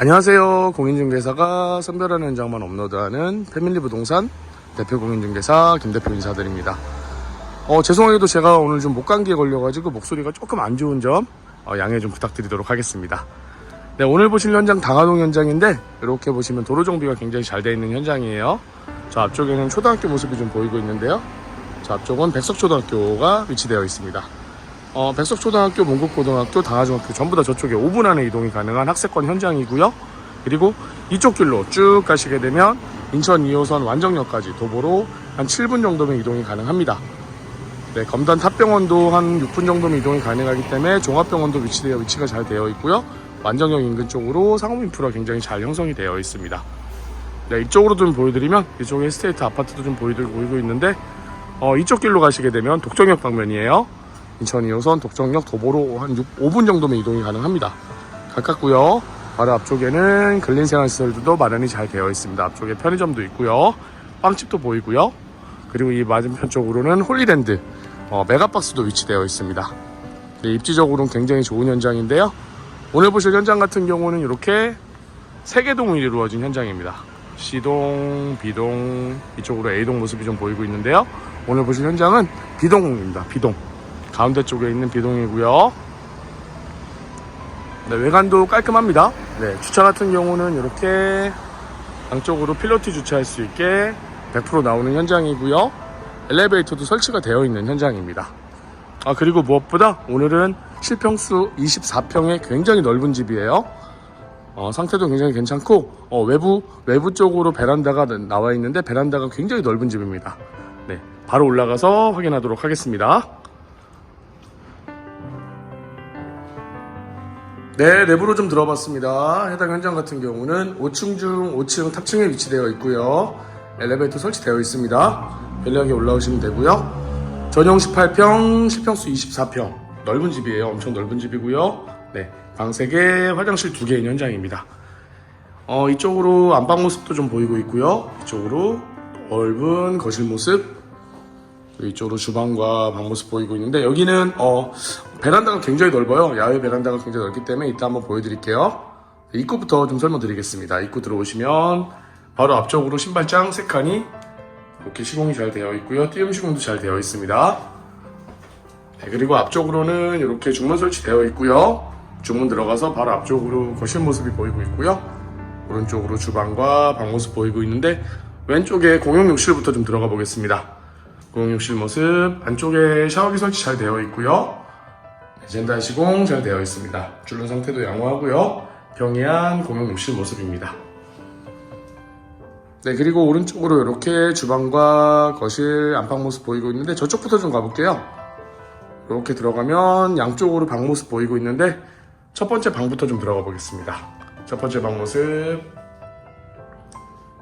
안녕하세요. 공인중개사가 선별하는 현장만 업로드하는 패밀리 부동산 대표 공인중개사 김 대표 인사드립니다. 어, 죄송하게도 제가 오늘 좀 목감기에 걸려가지고 목소리가 조금 안 좋은 점 어, 양해 좀 부탁드리도록 하겠습니다. 네, 오늘 보실 현장 당하동 현장인데 이렇게 보시면 도로 정비가 굉장히 잘 되어 있는 현장이에요. 저 앞쪽에는 초등학교 모습이 좀 보이고 있는데요. 저 앞쪽은 백석초등학교가 위치되어 있습니다. 어, 백석초등학교, 문국고등학교, 당하중학교 전부 다 저쪽에 5분 안에 이동이 가능한 학세권 현장이고요. 그리고 이쪽 길로 쭉 가시게 되면 인천 2호선 완정역까지 도보로 한 7분 정도면 이동이 가능합니다. 네, 검단 탑병원도 한 6분 정도면 이동이 가능하기 때문에 종합병원도 위치되어 위치가 잘 되어 있고요. 완정역 인근 쪽으로 상업 인프라 굉장히 잘 형성이 되어 있습니다. 네, 이쪽으로 좀 보여드리면 이쪽에 에스테이트 아파트도 좀 보이고 있는데 어, 이쪽 길로 가시게 되면 독정역 방면이에요. 인천 2호선 독정역 도보로 한 6, 5분 정도면 이동이 가능합니다. 가깝고요. 바로 앞쪽에는 근린생활시설들도 마련이 잘 되어 있습니다. 앞쪽에 편의점도 있고요. 빵집도 보이고요. 그리고 이 맞은편 쪽으로는 홀리랜드 어, 메가박스도 위치되어 있습니다. 네, 입지적으로는 굉장히 좋은 현장인데요. 오늘 보실 현장 같은 경우는 이렇게 세개 동이 이루어진 현장입니다. C동, B동, 이쪽으로 A동 모습이 좀 보이고 있는데요. 오늘 보실 현장은 B동입니다. B동. 가운데 쪽에 있는 B동이고요. 네, 외관도 깔끔합니다. 네, 주차 같은 경우는 이렇게 양쪽으로 필로티 주차할 수 있게 100% 나오는 현장이고요. 엘리베이터도 설치가 되어 있는 현장입니다. 아, 그리고 무엇보다 오늘은 실평수 24평의 굉장히 넓은 집이에요. 어, 상태도 굉장히 괜찮고 어, 외부 외부 쪽으로 베란다가 나와 있는데 베란다가 굉장히 넓은 집입니다. 네, 바로 올라가서 확인하도록 하겠습니다. 네, 내부로 좀 들어봤습니다. 해당 현장 같은 경우는 5층 중 5층 탑층에 위치되어 있고요. 엘리베이터 설치되어 있습니다. 편리하게 올라오시면 되고요. 전용 18평, 실평수 24평. 넓은 집이에요. 엄청 넓은 집이고요. 네, 방 3개, 화장실 2개인 현장입니다. 어, 이쪽으로 안방 모습도 좀 보이고 있고요. 이쪽으로 넓은 거실 모습, 이쪽으로 주방과 방 모습 보이고 있는데 여기는 어, 베란다가 굉장히 넓어요. 야외 베란다가 굉장히 넓기 때문에 이따 한번 보여드릴게요. 입구부터 좀 설명드리겠습니다. 입구 들어오시면 바로 앞쪽으로 신발장 3칸이 이렇게 시공이 잘 되어 있고요. 띄움 시공도 잘 되어 있습니다. 네, 그리고 앞쪽으로는 이렇게 중문 설치되어 있고요. 중문 들어가서 바로 앞쪽으로 거실 모습이 보이고 있고요. 오른쪽으로 주방과 방 모습 보이고 있는데 왼쪽에 공용 욕실부터 좀 들어가 보겠습니다. 공용 욕실 모습 안쪽에 샤워기 설치 잘 되어 있고요. 젠다 시공 잘 되어 있습니다. 줄눈 상태도 양호하고요. 평이한 공용 욕실 모습입니다. 네, 그리고 오른쪽으로 이렇게 주방과 거실 안방 모습 보이고 있는데 저쪽부터 좀 가볼게요. 이렇게 들어가면 양쪽으로 방 모습 보이고 있는데 첫 번째 방부터 좀 들어가 보겠습니다. 첫 번째 방 모습.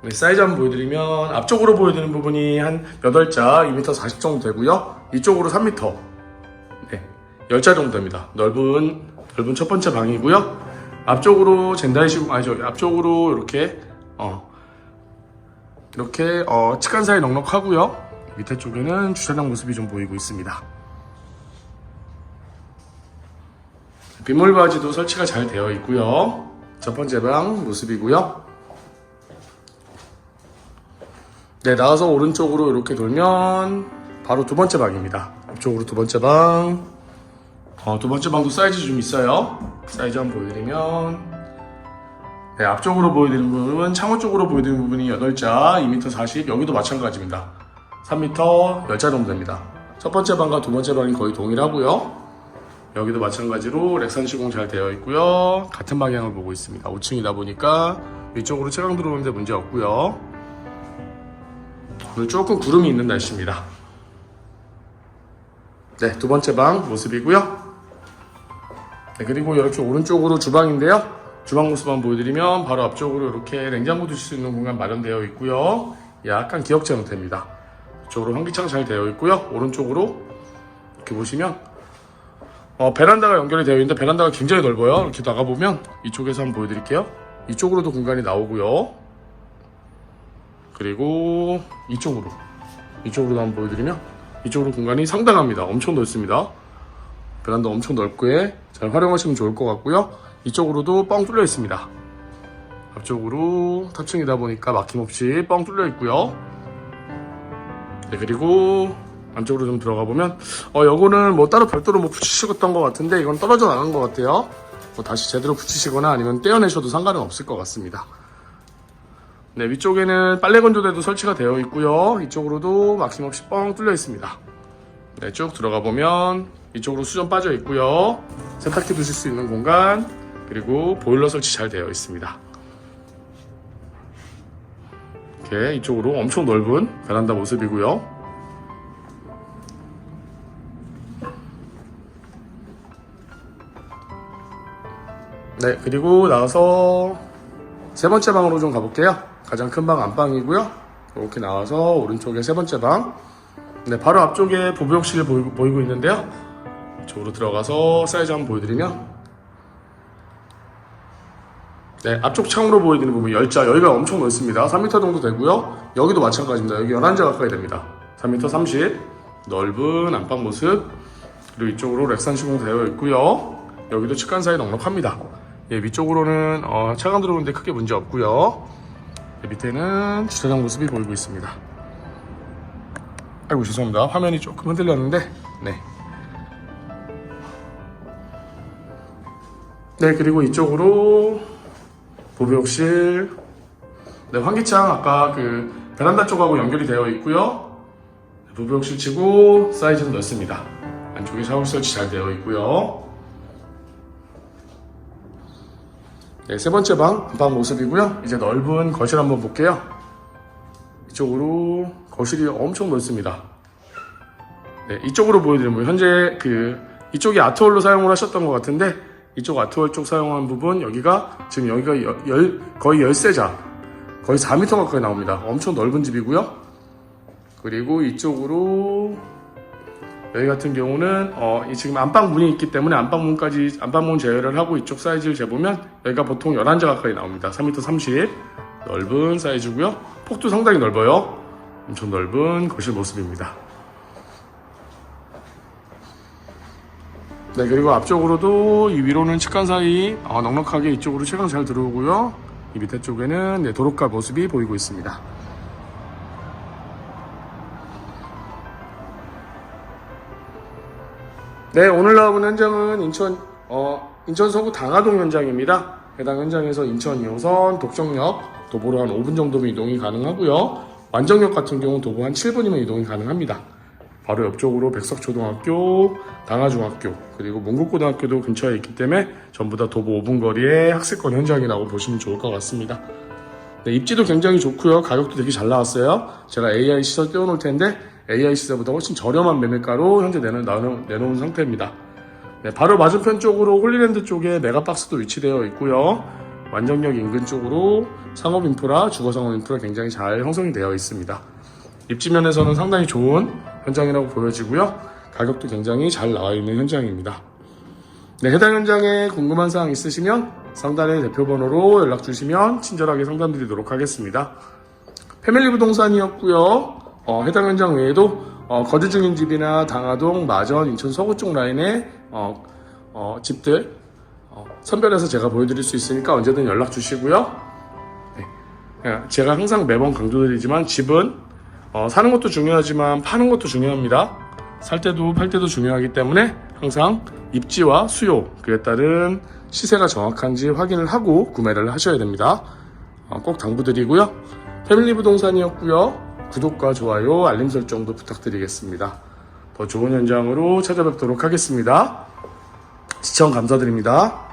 네, 사이즈 한번 보여드리면 앞쪽으로 보여드리는 부분이 한 8자 2m 40 정도 되고요. 이쪽으로 3m. 네, 10자 정도 됩니다. 넓은 넓은 첫 번째 방이고요. 앞쪽으로 젠다이 시공 아니죠. 앞쪽으로 이렇게 어 이렇게 어 측간 사이 넉넉하고요. 밑에 쪽에는 주차장 모습이 좀 보이고 있습니다. 빗물 바지도 설치가 잘 되어 있고요. 첫 번째 방 모습이고요. 네, 나와서 오른쪽으로 이렇게 돌면 바로 두 번째 방입니다. 앞쪽으로 두 번째 방. 어, 두 번째 방도 사이즈 좀 있어요. 사이즈 한번 보여드리면 네, 앞쪽으로 보여드리는 부분은 창호 쪽으로 보여드리는 부분이 8자 2m 40 여기도 마찬가지입니다. 3m 10자 정도 됩니다. 첫 번째 방과 두 번째 방이 거의 동일하고요. 여기도 마찬가지로 렉산 시공 잘 되어 있고요. 같은 방향을 보고 있습니다. 5층이다 보니까 위쪽으로 채광 들어오는데 문제 없고요. 오늘 조금 구름이 있는 날씨입니다. 네, 두 번째 방 모습이고요. 네, 그리고 이렇게 오른쪽으로 주방인데요. 주방 모습 한번 보여드리면 바로 앞쪽으로 이렇게 냉장고 두실 수 있는 공간 마련되어 있고요. 약간 기역제 형태입니다. 이쪽으로 환기창 잘 되어 있고요. 오른쪽으로 이렇게 보시면 어, 베란다가 연결이 되어 있는데 베란다가 굉장히 넓어요. 이렇게 나가보면 이쪽에서 한번 보여드릴게요. 이쪽으로도 공간이 나오고요. 그리고 이쪽으로 이쪽으로도 한번 보여드리면 이쪽으로 공간이 상당합니다. 엄청 넓습니다. 베란다 엄청 넓게 잘 활용하시면 좋을 것 같고요. 이쪽으로도 뻥 뚫려 있습니다. 앞쪽으로 탑층이다 보니까 막힘없이 뻥 뚫려 있고요. 네, 그리고 안쪽으로 좀 들어가 보면 어 요거는 뭐 따로 별도로 뭐 붙이시었던 것 같은데 이건 떨어져 나간 것 같아요. 뭐 다시 제대로 붙이시거나 아니면 떼어내셔도 상관은 없을 것 같습니다. 네, 위쪽에는 빨래 건조대도 설치가 되어 있고요. 이쪽으로도 막힘없이 뻥 뚫려 있습니다. 네, 쭉 들어가 보면 이쪽으로 수전 빠져 있고요. 세탁기 두실 수 있는 공간 그리고 보일러 설치 잘 되어 있습니다. 이렇게 이쪽으로 엄청 넓은 베란다 모습이고요. 네, 그리고 나와서 세 번째 방으로 좀 가볼게요. 가장 큰 방 안방이고요. 이렇게 나와서 오른쪽에 세 번째 방. 네, 바로 앞쪽에 보부욕실 보이고, 보이고 있는데요. 이쪽으로 들어가서 사이즈 한번 보여드리면 네, 앞쪽 창으로 보여드리는 부분 열자 여기가 엄청 넓습니다. 3m 정도 되고요. 여기도 마찬가지입니다. 여기 11자 가까이 됩니다. 3m 30 넓은 안방 모습 그리고 이쪽으로 렉산 시공 되어 있고요. 여기도 측간 사이 넉넉합니다. 예, 위쪽으로는 어, 차가 들어오는데 크게 문제 없고요. 예, 밑에는 주차장 모습이 보이고 있습니다. 아이고 죄송합니다. 화면이 조금 흔들렸는데 네. 네 그리고 이쪽으로 보부욕실 네 환기창 아까 그 베란다 쪽하고 연결이 되어 있고요. 보부욕실 치고 사이즈는 넓습니다. 안쪽에 샤워 설치 잘 되어 있고요. 네, 세 번째 방, 방 모습이고요. 이제 넓은 거실 한번 볼게요. 이쪽으로 거실이 엄청 넓습니다. 네, 이쪽으로 보여드리면 현재 그 이쪽이 아트홀로 사용을 하셨던 것 같은데 이쪽 아트홀 쪽 사용한 부분 여기가 지금 여기가 여- 열, 거의 열세자 거의 4m 가까이 나옵니다. 엄청 넓은 집이고요. 그리고 이쪽으로 여기 같은 경우는 어, 이 지금 안방 문이 있기 때문에 안방 문까지 안방 문 제어를 하고 이쪽 사이즈를 재보면 여기가 보통 11자 가까이 나옵니다. 3m 30 넓은 사이즈고요. 폭도 상당히 넓어요. 엄청 넓은 거실 모습입니다. 네 그리고 앞쪽으로도 이 위로는 측간 사이 어, 넉넉하게 이쪽으로 채광 잘 들어오고요. 이 밑에 쪽에는 네, 도로가 모습이 보이고 있습니다. 네, 오늘 나온 현장은 인천 어, 인천 서구 당하동 현장입니다. 해당 현장에서 인천 2호선 독정역 도보로 한 5분 정도면 이동이 가능하고요. 완정역 같은 경우는 도보 한 7분이면 이동이 가능합니다. 바로 옆쪽으로 백석초등학교, 당하중학교, 그리고 문국고등학교도 근처에 있기 때문에 전부 다 도보 5분 거리의 학습권 현장이라고 보시면 좋을 것 같습니다. 네, 입지도 굉장히 좋고요. 가격도 되게 잘 나왔어요. 제가 AI 시설 띄워놓을 텐데 AI 시설보다 훨씬 저렴한 매매가로 현재 내놓, 내놓, 내놓은 상태입니다. 네, 바로 맞은편 쪽으로 홀리랜드 쪽에 메가박스도 위치되어 있고요. 완정역 인근 쪽으로 상업 인프라, 주거 상업 인프라 굉장히 잘 형성이 되어 있습니다. 입지면에서는 상당히 좋은 현장이라고 보여지고요. 가격도 굉장히 잘 나와 있는 현장입니다. 네, 해당 현장에 궁금한 사항 있으시면 상단의 대표 번호로 연락 주시면 친절하게 상담 드리도록 하겠습니다. 패밀리 부동산이었고요. 어, 해당 현장 외에도 어, 거주 중인 집이나 당하동, 마전, 인천 서구 쪽 라인의 어, 어, 집들 어, 선별해서 제가 보여드릴 수 있으니까 언제든 연락 주시고요. 네. 예, 제가 항상 매번 강조드리지만 집은 어, 사는 것도 중요하지만 파는 것도 중요합니다. 살 때도 팔 때도 중요하기 때문에 항상 입지와 수요 그에 따른 시세가 정확한지 확인을 하고 구매를 하셔야 됩니다. 어, 꼭 당부드리고요. 패밀리 부동산이었고요. 구독과 좋아요, 알림 설정도 부탁드리겠습니다. 더 좋은 현장으로 찾아뵙도록 하겠습니다. 시청 감사드립니다.